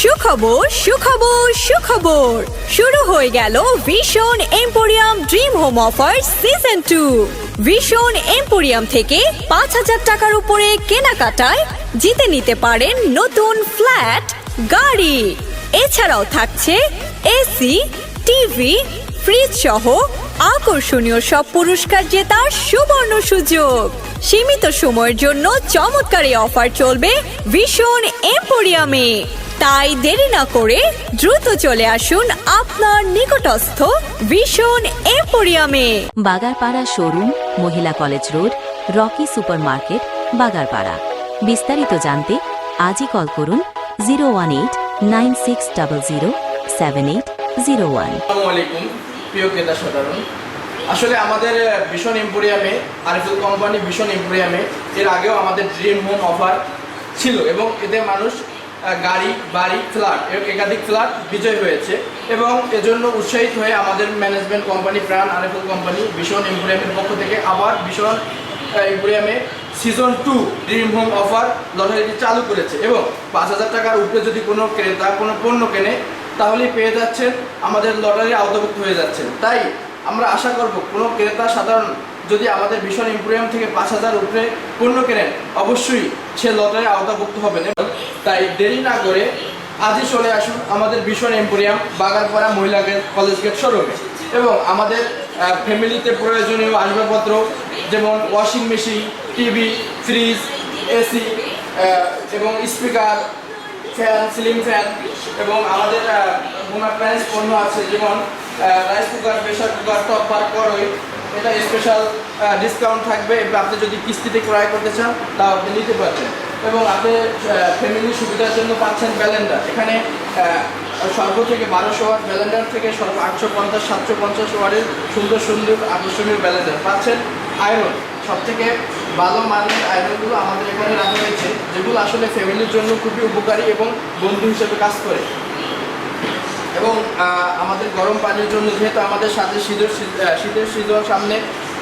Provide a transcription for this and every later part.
সুখবর সুখবর সুখবর। শুরু হয়ে গেল Bhishon emporium dream home offer season two Bhishon emporium থেকে পাঁচ হাজার টাকার উপরে কেনাকাটায় জিতে নিতে পারেন নতুন ফ্ল্যাট গাড়ি। এছাড়াও থাকছে এসি টিভি ফ্রিজ সহ আকর্ষণীয় সব পুরস্কার জেতার সুবর্ণ সুযোগ। সীমিত সময়ের জন্য চমৎকার অফার চলবে ভীষণ এম্পোরিয়ামে তাই দেরি না করে দ্রুত চলে আসুন আপনার নিকটস্থ ভীষণ এম্পোরিয়ামে বাগারপাড়া শোরুম মহিলা college road Rocky supermarket Bagarpara. বিস্তারিত জানতে আজই কল করুন zero one eight nine six double zero seven eight zero one. আলাইকুম প্রিয় ক্রেতা সাধারণ। আসলে আমাদের ভীষণ এম্পোরিয়ামে আরএফএল কোম্পানি ভীষণ এম্পোরিয়ামে এর আগেও আমাদের ড্রিম হোম অফার ছিল এবং এতে মানুষ গাড়ি, বাড়ি, ফ্ল্যাট একাধিক ফ্ল্যাট বিজয় হয়েছে এবং এজন্য উৎসাহিত হয়ে আমাদের management company Pran RFL company Bhishon এম্পোরিয়ামের পক্ষ থেকে আবার Bhishon এম্পোরিয়ামে season two dream home offer লটারিটি চালু করেছে এবং পাঁচ হাজার টাকার উপরে যদি কোনো ক্রেতা, কোনো পণ্য কেনে, তাহলেই পেয়ে যাচ্ছেন, আমাদের লটারি আওতাভুক্ত হয়ে যাচ্ছেন। তাই আমরা আশা করব, কোনো ক্রেতা সাধারণ যদি আমাদের ভীষণ ইম্পোরিয়াম থেকে পাঁচ হাজার উপরে পণ্য কেনেন অবশ্যই সে লটারি আওতাভুক্ত হবেন তাই দেরি না করে আজই চলে আসুন আমাদের ভীষণ এম্পোরিয়াম বাগানপাড়া মহিলা কলেজ গেট শোরুমে। এবং আমাদের ফ্যামিলিতে প্রয়োজনীয় আসবাবপত্র যেমন washing machine, TV, fridge, AC এবং স্পিকার, ফ্যান, সিলিং ফ্যান এবং আমাদের হোম অ্যাপ্লায়েন্স পণ্য আছে যেমন রাইস কুকার প্রেশার কুকার টপার কড়ই এটা স্পেশাল ডিসকাউন্ট থাকবে। এবং আপনি যদি কিস্তিতে ক্রয় করতে চান, তাও আপনি নিতে পারবেন। এবং আপনি ফ্যামিলির সুবিধার জন্য পাচ্ছেন ব্যালেন্ডার এখানে সর্ব থেকে বারোশো ওয়াট ব্যালেন্ডার থেকে সর্ব আটশো পঞ্চাশ, সাতশো পঞ্চাশ ওয়াটের সুন্দর সুন্দর আকর্ষণীয় ব্যালেন্ডার পাচ্ছেন আয়রন সব থেকে ভালো মানের আয়রনগুলো আমাদের এখানে রাখা হয়েছে, যেগুলো আসলে ফ্যামিলির জন্য খুবই উপকারী এবং বন্ধু হিসেবে কাজ করে। এবং আমাদের গরম পানির জন্য যেহেতু আমাদের সাথে শীতের শীতের সিজন সামনে,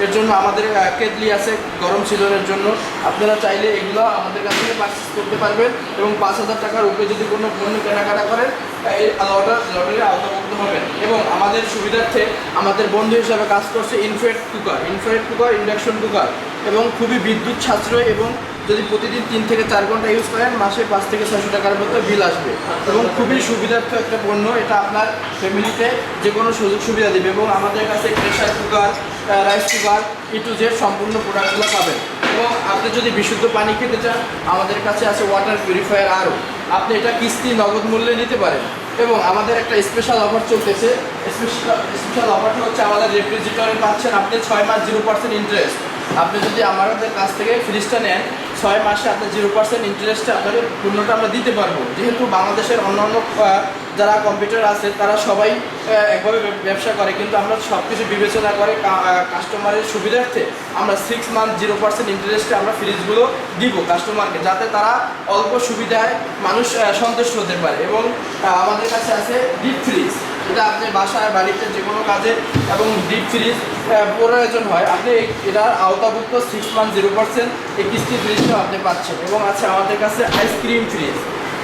এর জন্য আমাদের কেটলি আছে গরম সিজনের জন্য। আপনারা চাইলে এগুলো আমাদের কাছ থেকে পারচেস করতে পারবেন এবং পাঁচ হাজার টাকার উপরে যদি কোনো পণ্য কেনাকাটা করেন এই লটারি আওতাভুক্ত হবেন। এবং আমাদের সুবিধার্থে আমাদের বন্ধু হিসাবে কাজ করছে infrared cooker infrared cooker induction cooker এবং খুবই বিদ্যুৎ সাশ্রয় এবং যদি প্রতিদিন তিন থেকে চার ঘণ্টা ইউজ করেন, মাসে পাঁচ থেকে ছশো টাকার মতো বিল আসবে। এবং খুবই সুবিধার্থ একটা পণ্য, এটা আপনার ফ্যামিলিতে যে কোনো সুযোগ সুবিধা দেবে এবং আমাদের কাছে pressure cooker rice cooker A to Z সম্পূর্ণ প্রোডাক্টগুলো পাবেন। এবং আপনি যদি বিশুদ্ধ পানি খেতে চান, আমাদের কাছে আছে ওয়াটার পিউরিফায়ার আরও। আপনি এটা কিস্তি নগদ মূল্যে নিতে পারেন। এবং আমাদের একটা স্পেশাল অফার চলতেছে। স্পেশাল স্পেশাল অফারটা হচ্ছে আমাদের রেফ্রিজারেটরে পাচ্ছেন আপনি ছয় মাস জিরো পার্সেন্ট ইন্টারেস্ট আপনি যদি আমাদের কাছ থেকে ফ্রিজটা নেন ছয় মাসে আপনার জিরো পার্সেন্ট ইন্টারেস্টে আপনাদের পণ্যটা আমরা দিতে পারব। যেহেতু বাংলাদেশের অন্যান্য যারা কম্পিউটার আছে, তারা সবাই একভাবে ব্যবসা করে। কিন্তু আমরা সব কিছু বিবেচনা করে কাস্টমারের সুবিধার্থে আমরা সিক্স মান্থ জিরো পার্সেন্ট ইন্টারেস্টে আমরা ফ্রিজগুলো দিব কাস্টমারকে যাতে তারা অল্প সুবিধায় মানুষ সন্তুষ্ট হতে পারে। এবং আমাদের কাছে আছে ডিপ ফ্রিজ এটা আপনি বাসায় বাড়িতে যে কোনো কাজে এবং ডিপ ফ্রিজ প্রয়োজন হয়, আপনি এটার আওতাভুক্ত সিক্স ওয়ান জিরো পার্সেন্ট এই কিস্তি ফ্রিজটাও আপনি পাচ্ছেন। এবং আছে আমাদের কাছে আইসক্রিম ফ্রিজ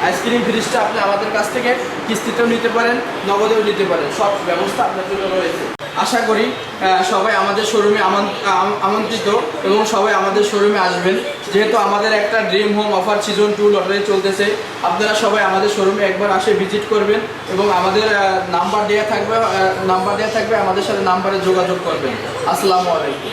আইসক্রিম ফ্রিজটা আপনি আমাদের কাছ থেকে কিস্তিতেও নিতে পারেন, নগদেও নিতে পারেন। সব ব্যবস্থা আপনার জন্য রয়েছে। আশা করি সবাই আমাদের শোরুমে আমন্ত্রিত এবং সবাই আমাদের শোরুমে আসবেন। যেহেতু আমাদের একটা dream home offer season two lottery চলতেছে, আপনারা সবাই আমাদের শোরুমে একবার আসে ভিজিট করবেন এবং আমাদের নাম্বার দেওয়া থাকবে নাম্বার দেওয়া থাকবে, আমাদের সাথে নাম্বারে যোগাযোগ করবেন। আসসালামু আলাইকুম।